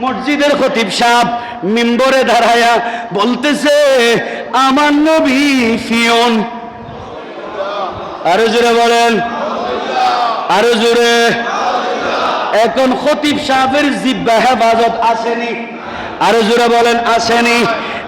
মসজিদের খতিব সাহ মিম্বরে দাঁড়ায়া বলতেছে, আমার নবী ফিয়ন। আরও জোরে বলেন। আরও জোরে। এখন খতিব সাহেবের জিব্বা হেফাজত আসেনি। আরও জোরে বলেন, আসেনি।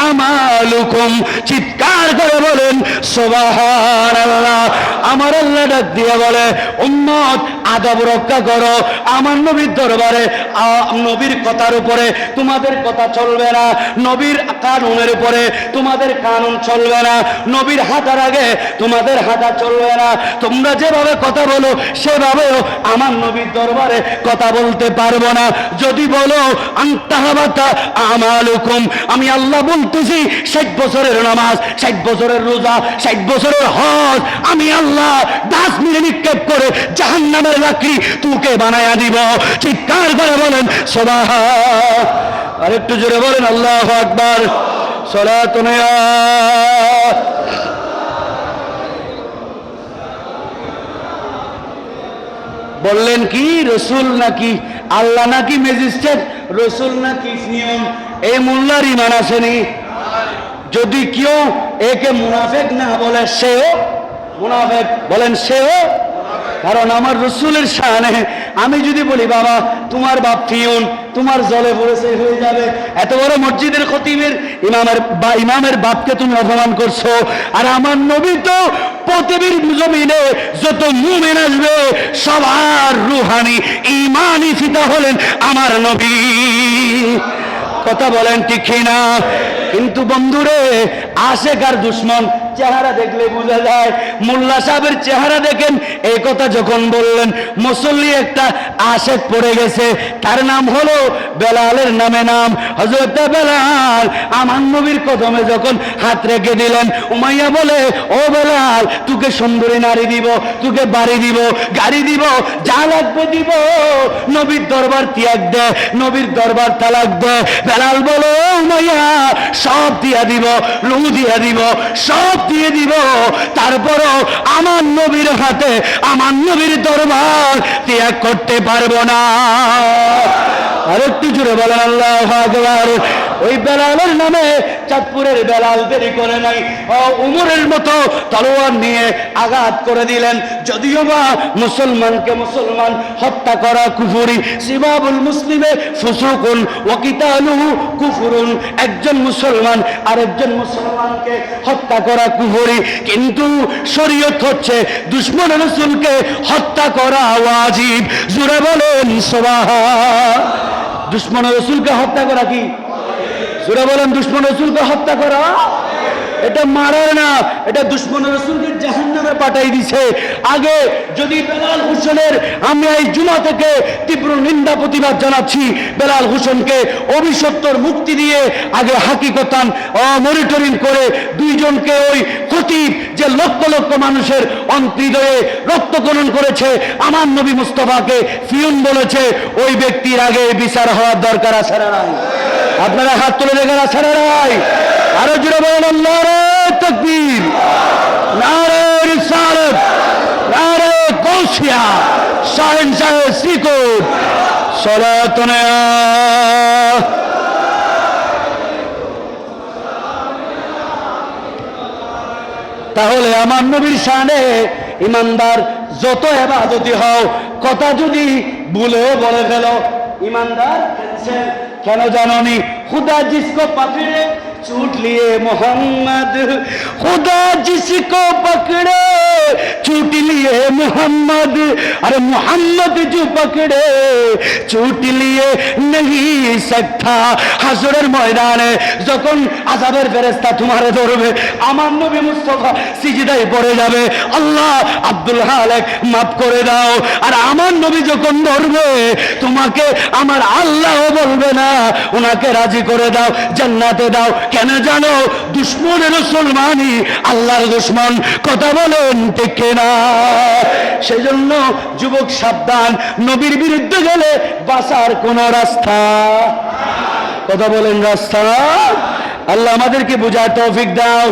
আমালুকুম। চিৎকার করে বলেন, সুবহানাল্লাহ। আমার আল্লাহ ডাক দিয়ে বলে, উম্মত, আদব রক্ষা করো। আমার নবীর দরবারে নবীর কথার উপরে তোমাদের কথা চলবে না। নবীর কানুনের উপরে তোমাদের কানুন চলবে না। নবীর হাতার আগে তোমাদের হাতা চলবে না। তোমরা যেভাবে কথা বলো, সেভাবেও আমার নবীর দরবারে কথা বলতে পারব না। যদি বলো আমি আল্লাহ বলতেছি, ষাট বছরের নামাজ, ষাট বছরের রোজা, ষাট বছরের হজ। আমি আল্লাহ দাস মিলে নিক্ষেপ করে জাহান নামের লাকড়ি তুকে বানায়া দিব। চিৎকার করে বলেন সবাহ আর একটু জোরে বলেন, আল্লাহ আকবার। সলাতনয়া বললেন কি, রসুল নাকি আল্লাহ নাকি ম্যাজিস্ট্রেট রসুল নাকি নিয়ম এই মোল্লার ইমান আসেনি। যদি কেউ একে মুনাফেক না বলে, সেও মুনাফেক। বলেন, সেও কারণ আমার রসুলের শানে, আমি যদি বলি, বাবা, তোমার বাপ ফিউন তোমার জলে পড়েছে হয়ে যাবে। এত বড় মসজিদের খতিবের ইমামের বা ইমামের বাপকে তুমি অপমান করছ। আর আমার নবী তো পৃথিবীর জমিনে যত মুমেন আসবে, সবার রুহানি ইমানি ফিতা হলেন আমার নবী। কথা বলেন ঠিক না কিন্তু বন্ধুরে আশেকার দুশ্মন চেহারা দেখলে বোঝা যায়। মোল্লা সাহেবের চেহারা দেখেন, এই কথা যখন বললেন, মুসল্লি একটা আশেক পড়ে গেছে, তার নাম হলো বেলালের নামে নাম। হজরত বেলাল, আমার নবীর কদমে যখন হাত রেখে দিলেন, উমাইয়া বলে, ও বেলাল, তোকে সুন্দরী নারী দিব, তোকে বাড়ি দিব, গাড়ি দিব, যা লাগবে দিব। নবীর দরবার ত্যাগ দে, নবীর দরবার তালাক দে। বেলাল বলো উমাইয়া, সব দিয়া দিব লু দিয়া দিব, সব দিয়ে দিব। তারপরও আমার নবীর হাতে, আমার নবীর দরবার ত্যাগ করতে পারব না। আরেকটু জুড়ে বলেন, আল্লাহ ওই বেলালের নামে চাঁদপুরের বেলাল দেরি করে নাই। উমরের মতো তলোয়ার নিয়ে আঘাত করে দিলেন। যদিও বা মুসলমানকে মুসলমান হত্যা করা কুফুরি, সিবাবুল মুসলিমে ফুসুকুন ওকিতালুহু কুফুরুন। একজন মুসলমান আরেকজন মুসলমানকে হত্যা করা কুফুরি। কিন্তু শরীয়ত হচ্ছে দুশ্মন রসুলকে হত্যা করা ওয়াজিব। জুড়ে বলেন সবাহা দুশ্মন রসুলকে হত্যা করা কি? জোরে বলেন, দুশ্মন রসুলকে হত্যা করা? এটা মারার না, এটা দুশ্মন রসুলকে জাহান নামে পাঠাই দিছে। আগে যদি বেলাল হোসেনের, আমি এই জুমা থেকে তীব্র নিন্দা প্রতিবাদ জানাচ্ছি, বেলাল হোসেনকে অভিসত্তর মুক্তি দিয়ে আগে হাকিকতান মনিটরিং করে দুইজনকে ওই খতিব যে লক্ষ লক্ষ মানুষের অন্তৃদয়ে রক্তকরণ করেছে, আমার নবী মুস্তফাকে ফিউন বলেছে, ওই ব্যক্তির আগে বিচার হওয়ার দরকার আছে না আপনারা হাত তুলে দেখেন আছে না নাই আরও জুড়ে বলেন নারে তকবীর। নারে রিসালত, নারে কৌশিয়া শাহেন শাহে শ্রীকোট সনাতনে তাহলে আমার নবীর সানে ইমানদার যত এবাদতি হও, কথা যদি ভুলেও বলে ফেলো, ইমানদার cancel। জানো নি খুদা জিসকো छूट लिए मोहम्मद खुदा जिसको पकड़े छूट लिए मोहम्मद अरे मोहम्मद जो पकड़े चूट लिए नहीं सकता হাসরের ময়দানে যখন আজাবের ফেরেস্তা তোমারে ধরবে আমার নবী মুস্তফা সিজদায় পড়ে যাবে আল্লাহ আব্দুল হালেক মাফ করে দাও আর আমার নবী যখন ধরবে তোমাকে আমার আল্লাহ বলবে না ওনাকে রাজি করে দাও জান্নাতে দাও কেন জানো? দুশ্মনের মুসলমানই আল্লাহর দুশ্মন, কথা বলেন ঠিক না সেই জন্য যুবক সাবধান, নবীর বিরুদ্ধে গেলে বাসার কোন রাস্তা? কথা বলেন রাস্তা? আল্লাহ আমাদেরকে বোঝার তৌফিক দাও।